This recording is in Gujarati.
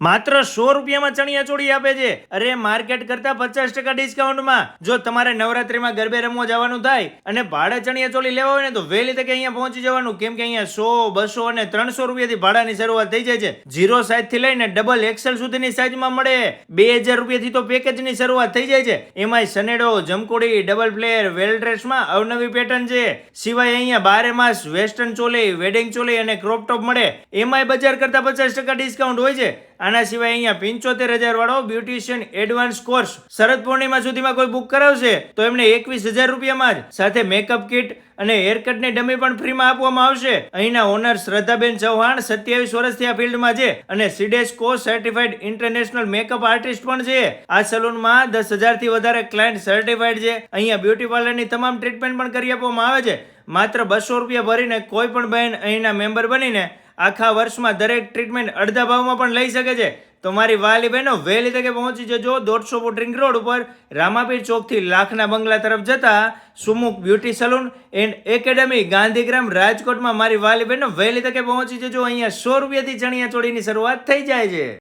માત્ર સો રૂપિયામાં ચણિયા ચોળી આપે છે. અરે માર્કેટ કરતા પચાસ ટકા ડિસ્કાઉન્ટમાં. જો તમારે નવરાત્રીમાં ગરબે રમવા જવાનું થાય અને ભાડે ચણિયા ચોળી લેવા હોય ને તો વહેલી તકે અહીંયા પહોંચી જવાનું. કેમ કે અહીંયા સો, બસો અને ત્રણસો રૂપિયાથી ભાડાની શરૂઆત થઈ જાય છે. ઝીરો સાઈઝથી લઈને ડબલ એક્સેલ સુધીની સાઈઝમાં મળે. બે હજાર રૂપિયાથી તો પેકેજની શરૂઆત થઈ જાય છે. એમાંય સનેડો, જમકોડી, ડબલ પ્લેયર, વેલ ડ્રેસમાં અવનવી પેટર્ન છે. સિવાય અહીંયા બારે માસ વેસ્ટર્ન ચોલી, વેડિંગ ચોલી અને ક્રોપ ટોપ મળે. એમાંય બજાર કરતા પચાસ ટકા ડિસ્કાઉન્ટ હોય છે. આના સિવાય અહીંયા પંચોતેર હજાર વાળો beautician advance course Sharad Purnima સુધીમાં કોઈ બુક કરાવશે તો એમને એકવીસ હજાર રૂપિયામાં જ સાથે મેકઅપ કિટ અને હેરકટની ડમી પણ ફ્રીમાં આપવામાં આવશે. અહીંના ઓનર શ્રદ્ધાબેન ચૌહાણ સત્યાવીસ વર્ષથી આ ફિલ્ડમાં છે અને CIDESCO certified international makeup artist પણ છે. આ સલૂનમાં દસ હજારથી વધારે ક્લાયન્ટ સર્ટિફાઈડ છે. અહીંયા બ્યુટી પાર્લરની તમામ ટ્રીટમેન્ટ પણ કરી આપવામાં આવે છે. માત્ર બસો રૂપિયા ભરીને કોઈ પણ બહેન અહીંના મેમ્બર બનીને આખા વર્ષમાં દરેક ટ્રીટમેન્ટ અડધા ભાવમાં પણ લઈ શકે છે. તો મારી વાલી બહેનો વહેલી તકે પહોંચી જજો દોઢસો ફૂટ રિંગ રોડ ઉપર. રામાપીર ચોકથી લાખના બંગલા તરફ જતા Sumukh beauty salon and academy Gandhigram રાજકોટમાં મારી વાલી બહેનો વહેલી તકે પહોંચી જજો. અહીંયા સો રૂપિયાથી ચણિયા ચોળીની શરૂઆત થઈ જાય છે.